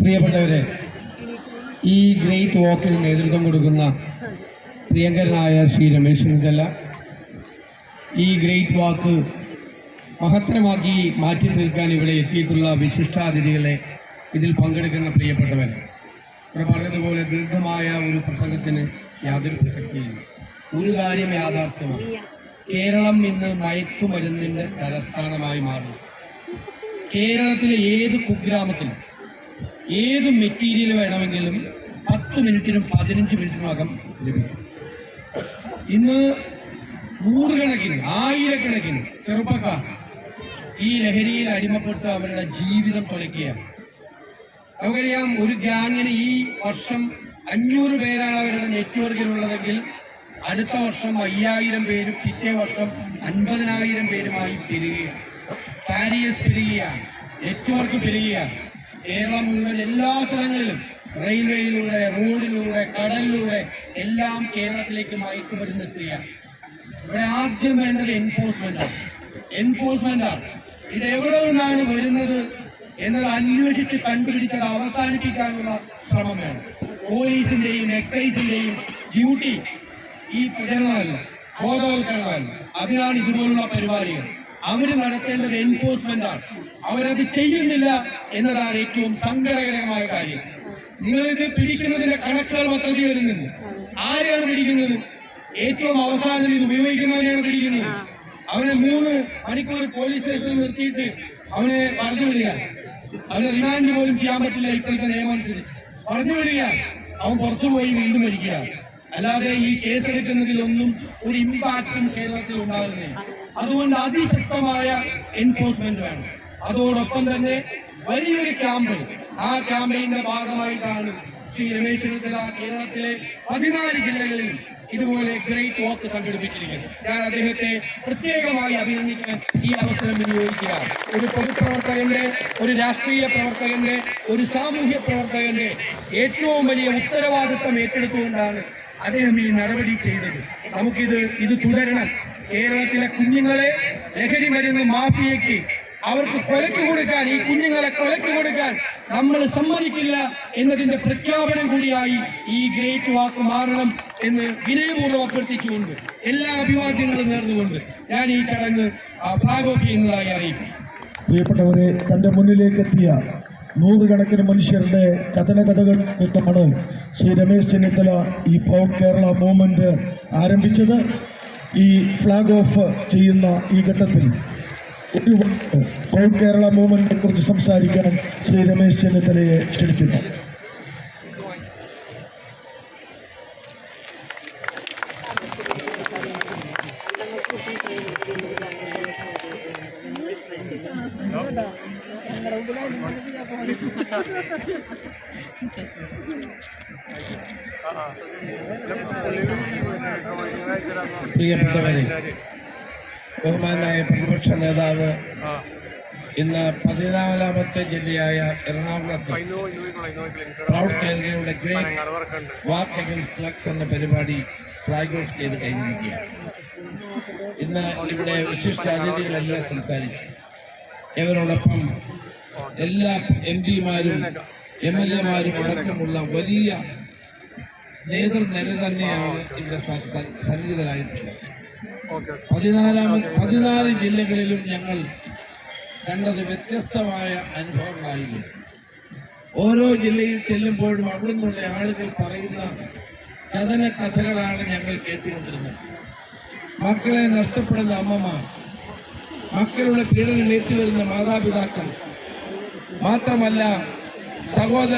പ്രിയപ്പെട്ടവരെ ഈ ഗ്രേറ്റ് വാക്കിന് നേതൃത്വം കൊടുക്കുന്ന പ്രിയങ്കരനായ ശ്രീ രമേശ് ചെന്നിത്തല ഈ ഗ്രേറ്റ് വാക്ക് മഹത്തരമാക്കി മാറ്റി തീർക്കാൻ ഇവിടെ എത്തിയിട്ടുള്ള വിശിഷ്ടാതിഥികളെ ഇതിൽ പങ്കെടുക്കുന്ന പ്രിയപ്പെട്ടവർ ഇവിടെ പറഞ്ഞതുപോലെ ദീർഘമായ ഒരു പ്രസംഗത്തിന് യാതൊരു പ്രസക്തിയില്ല. ഒരു കാര്യം യാഥാർത്ഥ്യമാണ്. കേരളം ഇന്ന് മയക്കുമരുന്നിന്റെ തലസ്ഥാനമായി മാറുന്നു. കേരളത്തിലെ ഏത് കുഗ്രാമത്തിലും ഏത് മെറ്റീരിയൽ വേണമെങ്കിലും പത്ത് മിനിറ്റിനും പതിനഞ്ച് മിനിറ്റിനുമകം ലഭിക്കും. ഇന്ന് നൂറുകണക്കിന് ആയിരക്കണക്കിന് ചെറുപ്പക്കാർ ഈ ലഹരിയിൽ അടിമപ്പെട്ട് അവരുടെ ജീവിതം തുലയ്ക്കുകയാണ്. നമുക്കറിയാം ഒരു ഗ്യാങ്ങിന് ഈ വർഷം അഞ്ഞൂറ് പേരാണ് അവരുടെ നെറ്റ്വർക്കിലുള്ളതെങ്കിൽ അടുത്ത വർഷം അയ്യായിരം പേരും പിറ്റേ വർഷം അൻപതിനായിരം പേരുമായി പെരുകയാണ്. കാരിയേഴ്സ് പെരുകയാണ്. നെറ്റ്വർക്ക് പെരുകയാണ്. കേരളം മുഴുവൻ എല്ലാ സ്ഥലങ്ങളിലും റെയിൽവേയിലൂടെ റോഡിലൂടെ കടലിലൂടെ എല്ലാം കേരളത്തിലേക്ക് മയക്കുമരുന്നെത്തുകയാണ്. ഇവിടെ ആദ്യം വേണ്ടത് എൻഫോഴ്സ്മെന്റ് ആണ്. എൻഫോഴ്സ്മെന്റ് ആണ്. ഇത് എവിടെ നിന്നാണ് വരുന്നത് എന്നത് അന്വേഷിച്ച് കണ്ടുപിടിച്ചത് അവസാനിപ്പിക്കാനുള്ള ശ്രമം വേണം പോലീസിന്റെയും എക്സൈസിന്റെയും ഡ്യൂട്ടി ഈ പ്രചരണമല്ല ബോധവൽക്കരണമല്ല അതിനാണ് ഇതുപോലുള്ള പരിപാടികൾ. അവർ നടത്തേണ്ടത് എൻഫോഴ്സ്മെന്റ് ആണ്. അവരത് ചെയ്യുന്നില്ല എന്നതാണ് ഏറ്റവും സങ്കടകരമായ കാര്യം. നിങ്ങളിത് പിടിക്കുന്നതിന്റെ കണക്കുകൾ പദ്ധതി വരുന്നുണ്ട് ആരെയാണ് പിടിക്കുന്നത്? ഏറ്റവും അവസാനം ഇത് ഉപയോഗിക്കുന്നവരെയാണ് പിടിക്കുന്നത്. അവനെ മൂന്ന് മണിക്കൂർ പോലീസ് സ്റ്റേഷനിൽ നിർത്തിയിട്ട് അവനെ പറഞ്ഞു വിടുക അവനെ റിമാൻഡ് പോലും ചെയ്യാൻ പറ്റില്ല ഇപ്പോഴത്തെ നിയമം അനുസരിച്ച്. പറഞ്ഞു വിടുക അവൻ പുറത്തു പോയി വീണ്ടും മരിക്കുക അല്ലാതെ ഈ കേസെടുക്കുന്നതിലൊന്നും ഒരു ഇമ്പാക്റ്റും കേരളത്തിൽ ഉണ്ടാകുന്നില്ല. അതുകൊണ്ട് അതിശക്തമായ എൻഫോഴ്സ്മെന്റ് വേണം. അതോടൊപ്പം തന്നെ വലിയൊരു ക്യാമ്പ്. ആ ക്യാമ്പയിന്റെ ഭാഗമായിട്ടാണ് ശ്രീ രമേശ് ചെന്നിത്തല കേരളത്തിലെ പതിനാല് ജില്ലകളിൽ ഇതുപോലെ ഗ്രേറ്റ് വാക്ക് സംഘടിപ്പിച്ചിരിക്കുന്നത്. ഞാൻ അദ്ദേഹത്തെ പ്രത്യേകമായി അഭിനന്ദിക്കാൻ ഈ അവസരം വിനിയോഗിക്കുക. ഒരു പൊതുപ്രവർത്തകന്റെ ഒരു രാഷ്ട്രീയ പ്രവർത്തകന്റെ ഒരു സാമൂഹ്യ പ്രവർത്തകന്റെ ഏറ്റവും വലിയ ഉത്തരവാദിത്തം ഏറ്റെടുത്തുകൊണ്ടാണ് അദ്ദേഹം ഈ നടപടി ചെയ്തത്. നമുക്കിത് ഇത് തുടരണം. കേരളത്തിലെ കുഞ്ഞുങ്ങളെ ലഹരി മരുന്ന് മാഫിയയ്ക്ക് അവർക്ക് കൊലക്ക് കൊടുക്കാൻ ഈ കുഞ്ഞുങ്ങളെ കൊലക്ക് കൊടുക്കാൻ നമ്മൾ സമ്മതിക്കില്ല എന്നതിന്റെ പ്രഖ്യാപനം കൂടിയായി ഈ ഗ്രേറ്റ് വാക്ക് മാറണം എന്ന് വിനയപൂർവം അഭ്യർത്ഥിച്ചുകൊണ്ട് എല്ലാ അഭിവാദ്യങ്ങളും നേർന്നുകൊണ്ട് ഞാൻ ഈ ചടങ്ങ് ഫ്ലാഗ് ഓഫ് ചെയ്യുന്നതായി അറിയിക്കും പ്രിയപ്പെട്ടവരെ തന്റെ മുന്നിലേക്കെത്തിയ നൂറുകണക്കിന് മനുഷ്യരുടെ കഥനകഥകൾ നിമിത്തമാണ് ശ്രീ രമേശ് ചെന്നിത്തല ഈ പ്രൗഡ് കേരള മൂവ്മെന്റ് ആരംഭിച്ചത് ഈ ഫ്ലാഗ് ഓഫ് ചെയ്യുന്ന ഈ ഘട്ടത്തിൽ. പ്രൗഡ് കേരള മൂവ്മെന്റിനെ കുറിച്ച് സംസാരിക്കാൻ ശ്രീ രമേശ് ചെന്നിത്തലയെ ക്ഷണിക്കുന്നു. പ്രിയപ്പെട്ടവരെ ബഹുമാനായ പ്രതിപക്ഷ നേതാവ് ഇന്ന് പതിനാലാമത്തെ ജില്ലയായ എറണാകുളത്ത് പ്രൗഡ് കേരളയുടെ ഗ്രേറ്റ് വാക്ക് അഗൻസ്റ്റ് ഡ്രഗ്സ് എന്ന പരിപാടി ഫ്ലാഗ് ഓഫ് ചെയ്ത് കഴിഞ്ഞിരിക്കുകയാണ്. ഇന്ന് ഇവിടെ വിശിഷ്ട അതിഥികളെല്ലാം സംസാരിച്ചു ഇവരോടൊപ്പം എല്ലാ എം പിമാരും എം എൽ എമാരും അടക്കമുള്ള വലിയ നേതൃനിര തന്നെയാണ് ഇവിടെ സന്നിഹിതരായിട്ടുള്ളത്. പതിനാലാമത് പതിനാല് ജില്ലകളിലും ഞങ്ങൾ കണ്ടത് വ്യത്യസ്തമായ അനുഭവങ്ങളായിരുന്നു. ഓരോ ജില്ലയിൽ ചെല്ലുമ്പോഴും അവിടെ നിന്നുള്ള ആളുകൾ പറയുന്ന കഥന കഥകളാണ് ഞങ്ങൾ കേട്ടുകൊണ്ടിരുന്നത്. മക്കളെ നഷ്ടപ്പെടുന്ന അമ്മമാർ മക്കളുടെ പീഡനം ഏറ്റുവരുന്ന മാതാപിതാക്കൾ മാത്രമല്ല സഹോദര